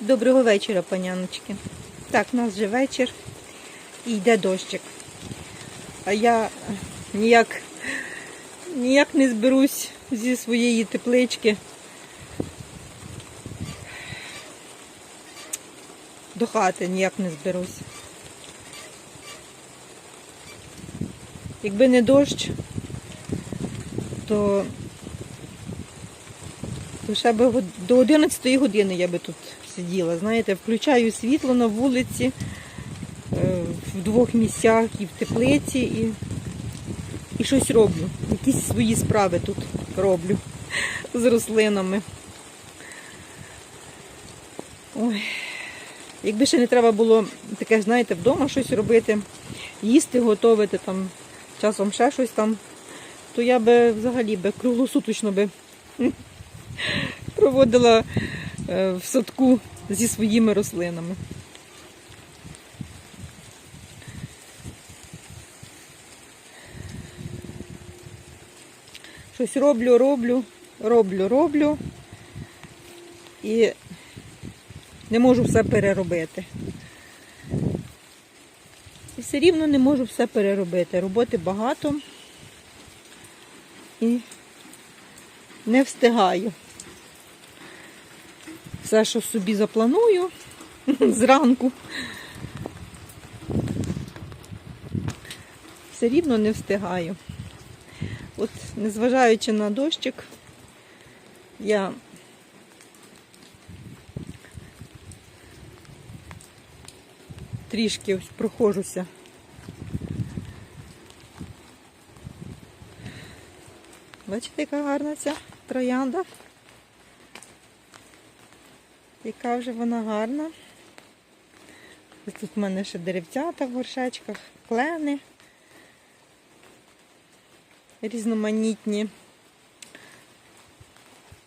Доброго вечора, паняночки. Так, у нас вже вечір і йде дощик. А я ніяк, ніяк не зберусь зі своєї теплички. До хати ніяк не зберусь. Якби не дощ, то то ще би до 11 години я би тут сиділа. Знаєте, включаю світло на вулиці е, в двох місцях і в теплиці, і, і щось роблю. Якісь свої справи тут роблю з рослинами. Ой. Якби ще не треба було таке, знаєте, вдома щось робити, їсти, готувати там, часом ще щось там, то я би взагалі би круглосуточно би проводила е, в садку зі своїми рослинами. Щось роблю, роблю, роблю, роблю і не можу все переробити. І все рівно не можу все переробити. Роботи багато і не встигаю. Все, що собі запланую зранку. Все рівно не встигаю. От, незважаючи на дощик, я трішки ось прохожуся. Бачите, яка гарна ця троянда? Яка вже вона гарна. Тут в мене ще деревцята в горшечках, клени різноманітні.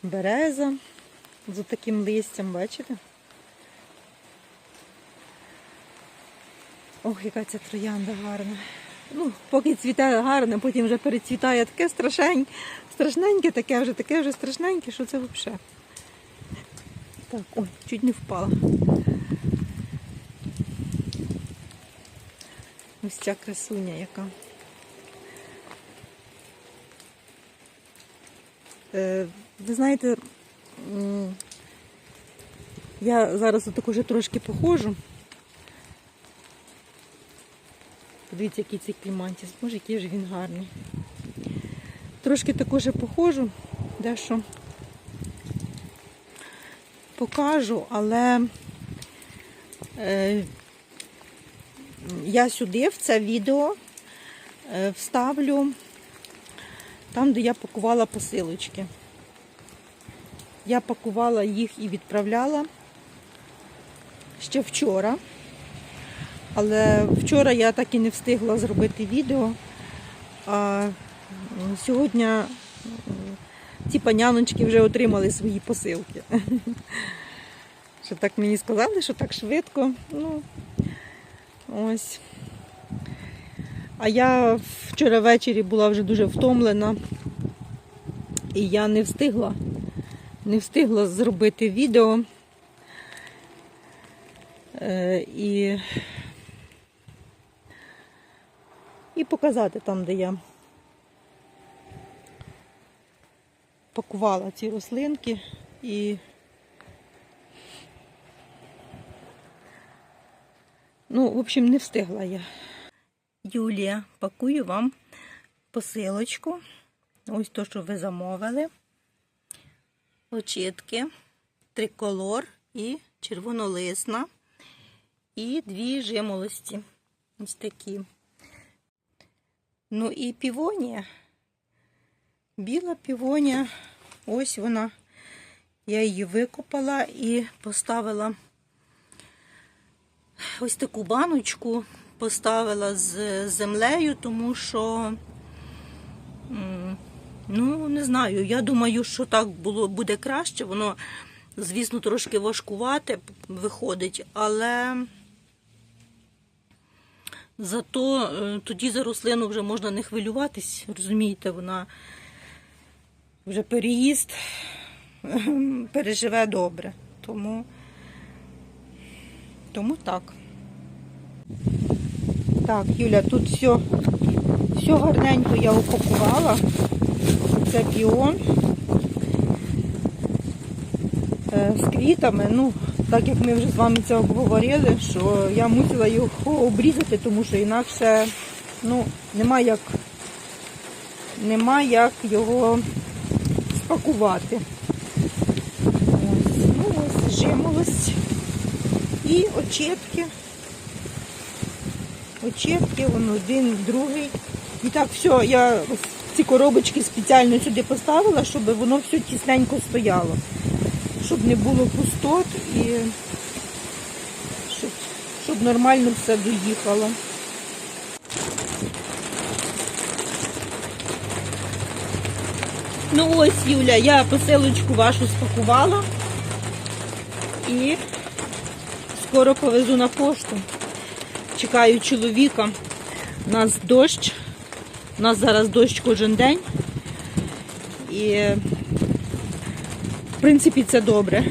Береза з таким листям, бачите? Ох, яка ця троянда гарна. Ну, поки цвітає гарно, потім вже перецвітає таке страшень, страшненьке, таке вже, таке вже страшненьке, що це взагалі. Так, ой, чуть не впала. Ось ця красуня яка. Е, Ви знаєте, я зараз отак уже трошки походжу. Подивіться, який цей клімантіс. Боже, який ж він гарний. Трошки також походжу, дещо покажу, але е, я сюди в це відео е, вставлю там, де я пакувала посилочки. Я пакувала їх і відправляла ще вчора. Але вчора я так і не встигла зробити відео. А сьогодні ці паняночки вже отримали свої посилки. Що так мені сказали, що так швидко. Ну, ось. А я вчора ввечері була вже дуже втомлена, і я не встигла, не встигла зробити відео. Е, і, і показати там, де я пакувала ці рослинки і ну, в общем, не встигла я. Юлія, пакую вам посилочку. Ось то, що ви замовили. Очітки, триколор і червонолисна. І дві жимолості. Ось такі. Ну і півонія. Біла півонія. Ось вона. Я її викопала і поставила ось таку баночку поставила з землею, тому що, ну, не знаю, я думаю, що так було, буде краще. Воно, звісно, трошки важкувате виходить, але зато е, тоді за рослину вже можна не хвилюватись, розумієте, вона вже переїзд переживе добре. Тому Тому так. Так, Юля, тут все, все гарненько я упакувала. Це піон е, з квітами. Ну, так як ми вже з вами це обговорили, що я мусила його обрізати, тому що інакше ну, нема як, нема як його спакувати. Ось, ну ось, жимолость і очітки. Очітки, вон один, другий. І так, все, я ці коробочки спеціально сюди поставила, щоб воно все тісненько стояло. Щоб не було пустот і щоб, щоб нормально все доїхало. Ну ось, Юля, я посилочку вашу спакувала і скоро повезу на пошту. Чекаю чоловіка. У нас дощ. У нас зараз дощ кожен день. І в принципі це добре.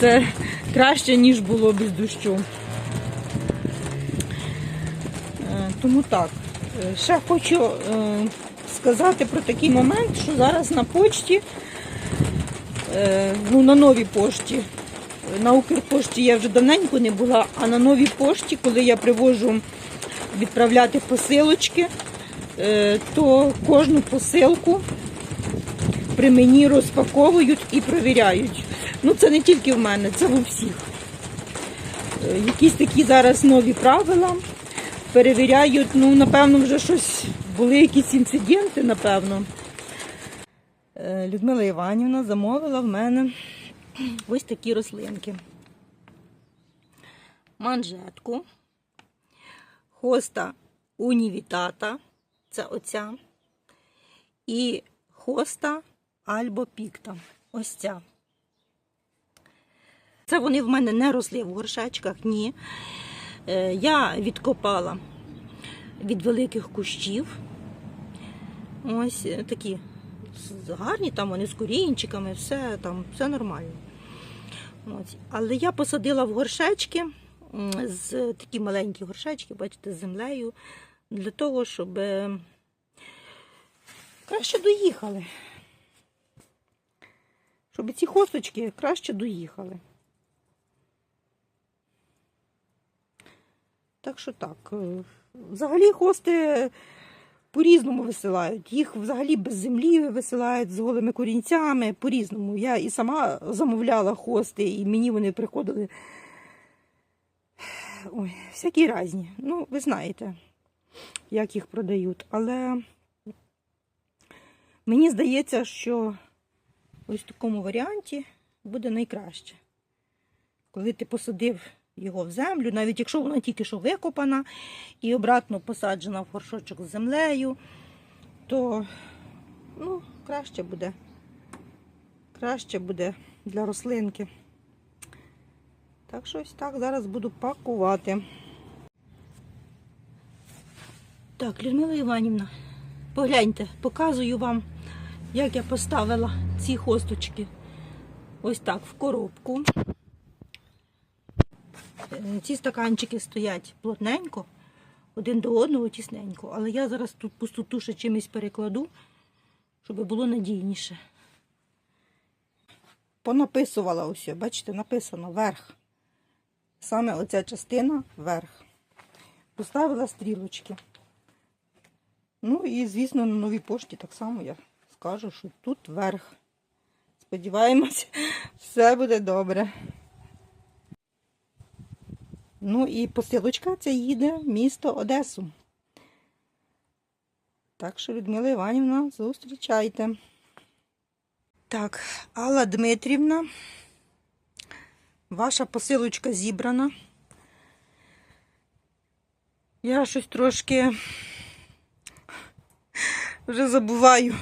Це краще, ніж було без дощу. Е, Тому так. Е, Ще хочу е, сказати про такий момент, що зараз на почті, е, ну на новій пошті, на Укрпошті я вже давненько не була, а на новій пошті, коли я привожу відправляти посилочки, е, то кожну посилку при мені розпаковують і перевіряють. Ну це не тільки в мене, це у всіх. Е, Якісь такі зараз нові правила перевіряють, ну, напевно, вже щось були якісь інциденти, напевно. Е, Людмила Іванівна замовила в мене ось такі рослинки. Манжетку, хоста унівітата, це оця, і хоста альбо пікта. Ось ця. Це вони в мене не росли в горшечках, ні. Е, Я відкопала від великих кущів. Ось е, такі гарні, там вони з корінчиками, все там, все нормально. Ось. Але я посадила в горшечки, з такі маленькі горшечки, бачите, з землею, для того, щоб е, краще доїхали. Щоб ці хосточки краще доїхали. Так що так. е, Взагалі хости по-різному висилають. Їх взагалі без землі висилають з голими корінцями, по-різному. Я і сама замовляла хости, і мені вони приходили. Ой, всякі різні. Ну, ви знаєте, як їх продають. Але мені здається, що ось в такому варіанті буде найкраще. Коли ти посадив його в землю, навіть якщо вона тільки що викопана і обратно посаджена в горшочок з землею, то ну, краще буде. Краще буде для рослинки. Так що ось так зараз буду пакувати. Так, Людмила Іванівна, погляньте, показую вам, як я поставила ці хосточки. Ось так в коробку. Е, Ці стаканчики стоять плотненько, один до одного тісненько. Але я зараз тут пустоту ще чимось перекладу, щоб було надійніше. Понаписувала ось, бачите, написано верх. Саме оця частина верх. Поставила стрілочки. Ну і, звісно, на новій пошті так само я скажу, що тут верх. Сподіваємось, все буде добре. Ну і посилочка ця їде в місто Одесу. Так що, Людмила Іванівна, зустрічайте. Так, Алла Дмитрівна, ваша посилочка зібрана. Я щось трошки вже забуваю,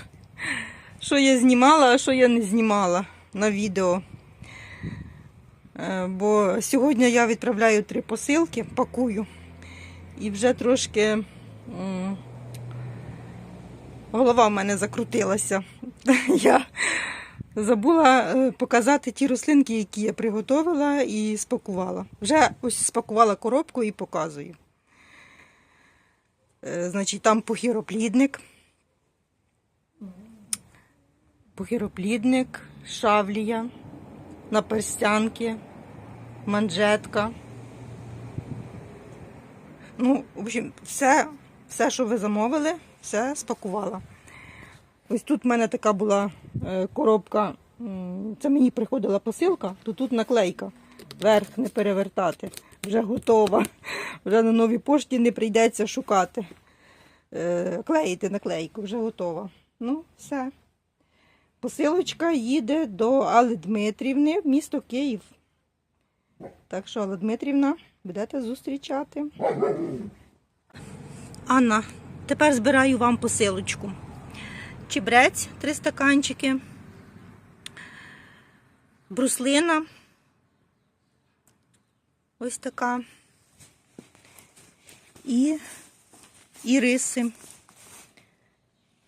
що я знімала, а що я не знімала на відео. Е, Бо сьогодні я відправляю три посилки, пакую. І вже трошки голова в мене закрутилася. Я Забула е, показати ті рослинки, які я приготувала і спакувала. Вже ось спакувала коробку і показую. Е, Значить, там похіроплідник. Похіроплідник, шавлія, наперстянки, манжетка. Ну, в общем, все, все, що ви замовили, все спакувала. Ось тут в мене така була е, коробка. Це мені приходила посилка, то тут наклейка. Верх не перевертати. Вже готова. Вже на новій пошті не прийдеться шукати. Е, Клеїти наклейку, вже готова. Ну, все. Посилочка їде до Алли Дмитрівни в місто Київ. Так що, Алла Дмитрівна, будете зустрічати. Анна, тепер збираю вам посилочку. Чебрець, три стаканчики. Бруслина. Ось така. І іриси.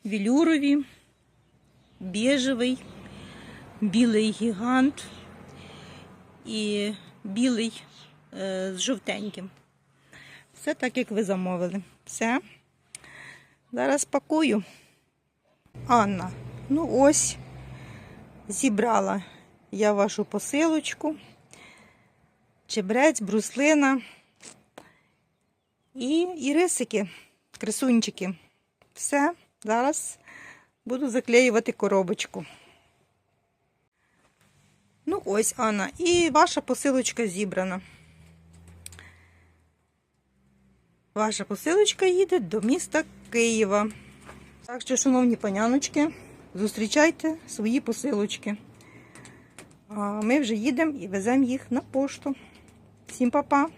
Вілюрові, біжевий, білий гігант і білий е, з жовтеньким. Все так, як ви замовили. Все. Зараз пакую. Анна, ну ось зібрала я вашу посилочку. Чебрець, бруслина і ірисики, красунчики. Все, зараз буду заклеювати коробочку. Ну ось, Анна, і ваша посилочка зібрана. Ваша посилочка їде до міста Києва. Так що, шановні паняночки, зустрічайте свої посилочки. А ми вже їдемо і веземо їх на пошту. Всім па-па!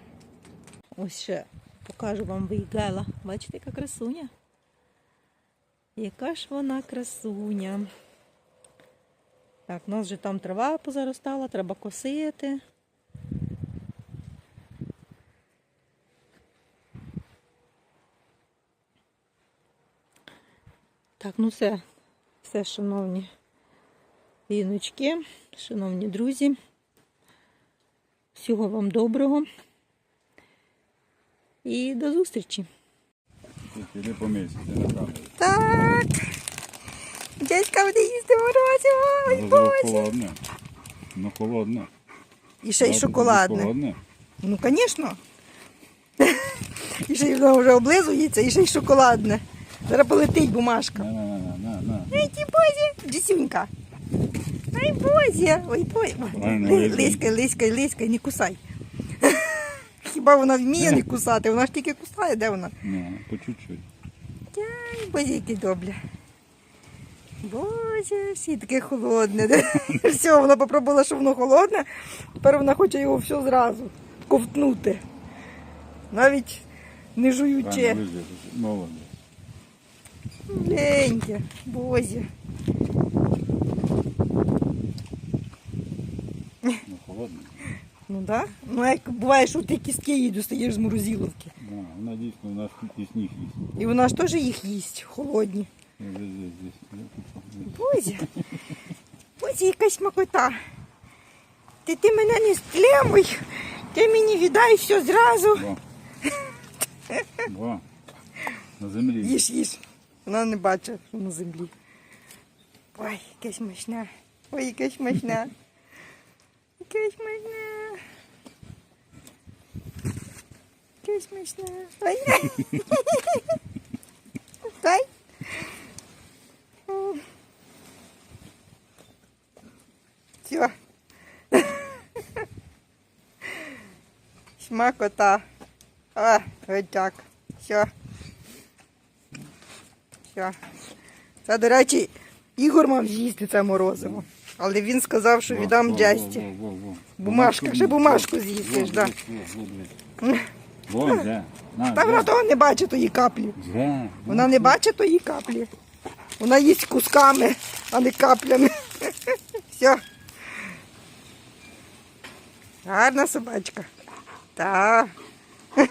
Ось ще покажу вам вийгела. Бачите, яка красуня? Яка ж вона красуня. Так, у нас вже там трава позаростала, треба косити. Так, ну все, все, шановні жіночки, шановні друзі. Всього вам доброго і до зустрічі. Іди помийся, ти на камеру. Так. Дядька буде їсти морозиво. Ой, Воно Боже. холодне. Ну холодне. І ще й Правда, шоколадне. Холодне. Ну, звісно. І ще й воно вже облизується, і ще й шоколадне. Зараз полетить бумажка. На, на, на, на, на. Ай, ті Бозі, Джисюнька. Ай, Бозі. Ой, Бозі. Ладно, Ли- лизай. Лиськай, лиськай, лиськай, не кусай. Хіба вона вміє не кусати? Вона ж тільки кусає, де вона? Ну, по чуть-чуть. Бозі, які добре. Боже, всі таке холодне. Все, вона попробувала, що воно холодне. Тепер вона хоче його все зразу ковтнути. Навіть не жуючи. Молодець. Леньке, Бозі. Ну холодне. Ну да? Ну як буває, що ти кістки їй достаєш з морозиловки. Да, вона дійсно у нас тут і сніг їсть. І вона ж теж їх їсть, холодні. Бозі. Бозі якась смакота. Ти, ти мене не стлемуй. Ти мені віддай все зразу. Во. На землі. Їж, їж. Вона не бачить, що на землі. Ой, яка смачна. Ой, яка смачна. Яка смачна. Яка смачна. Ой. Дай. Все. Смакота. А, ось так. Все. Все. Це, до речі, Ігор мав з'їсти це морозиво. Але він сказав, що віддам Джесті. Бумажка, ще бумажку з'їстиш, Во, да. Во, во, во. Во, де. На, Та вона де. того не бачить тої каплі. Де. Вона не бачить тої каплі. Вона їсть кусками, а не каплями. Все. Гарна собачка. Так.